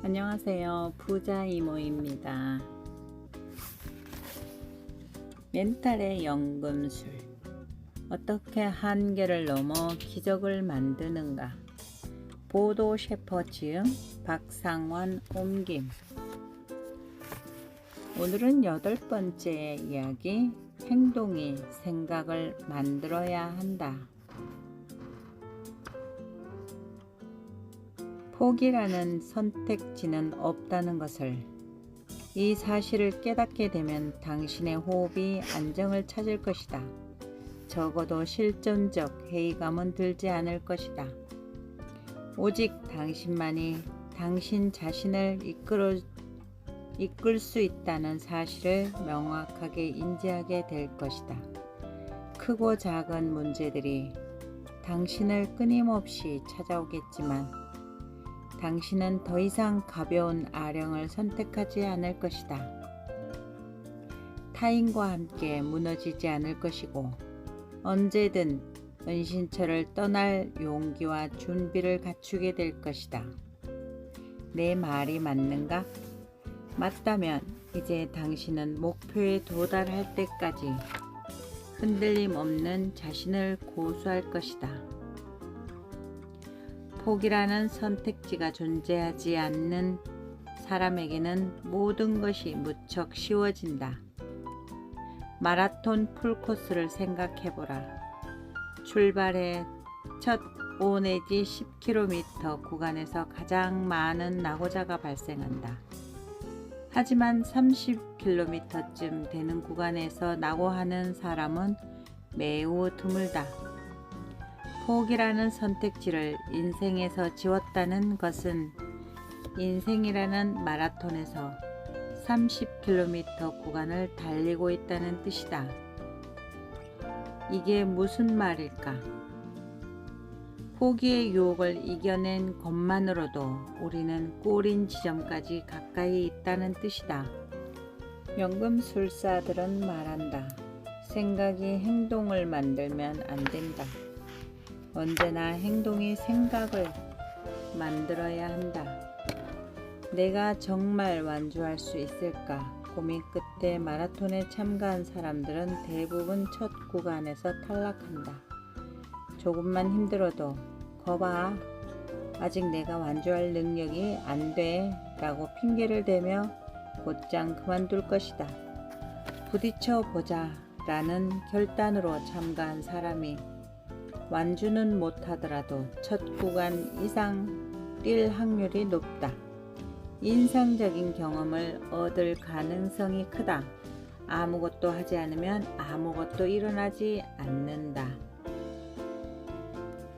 안녕하세요. 부자 이모입니다. 멘탈의 연금술. 어떻게 한계를 넘어 기적을 만드는가? 보도 셰퍼 지음 박상환 옮김. 오늘은 여덟 번째 이야기. 행동이 생각을 만들어야 한다. 포기라는 선택지는 없다는 것을 이 사실을 깨닫게 되면 당신의 호흡이 안정을 찾을 것이다. 적어도 실존적 회의감은 들지 않을 것이다. 오직 당신만이 당신 자신을 이끌어, 이끌 수 있다는 사실을 명확하게 인지하게 될 것이다. 크고 작은 문제들이 당신을 끊임없이 찾아오겠지만 당신은 더 이상 가벼운 아령을 선택하지 않을 것이다. 타인과 함께 무너지지 않을 것이고 언제든 은신처를 떠날 용기와 준비를 갖추게 될 것이다. 내 말이 맞는가? 맞다면 이제 당신은 목표에 도달할 때까지 흔들림 없는 자신을 고수할 것이다. 포기라는 선택지가 존재하지 않는 사람에게는 모든 것이 무척 쉬워진다. 마라톤 풀코스를 생각해보라. 출발의 첫5 내지 10km 구간에서 가장 많은 낙오자가 발생한다. 하지만 30km쯤 되는 구간에서 낙오하는 사람은 매우 드물다. 포기라는 선택지를 인생에서 지웠다는 것은 인생이라는 마라톤에서 30km 구간을 달리고 있다는 뜻이다. 이게 무슨 말일까? 포기의 유혹을 이겨낸 것만으로도 우리는 꼬린 지점까지 가까이 있다는 뜻이다. 연금술사들은 말한다. 생각이 행동을 만들면 안 된다. 언제나 행동이 생각을 만들어야 한다. 내가 정말 완주할 수 있을까? 고민 끝에 마라톤에 참가한 사람들은 대부분 첫 구간에서 탈락한다. 조금만 힘들어도 거봐. 아직 내가 완주할 능력이 안 돼. 라고 핑계를 대며 곧장 그만둘 것이다. 부딪혀 보자. 라는 결단으로 참가한 사람이 완주는 못하더라도 첫 구간 이상 뛸 확률이 높다. 인상적인 경험을 얻을 가능성이 크다. 아무것도 하지 않으면 아무것도 일어나지 않는다.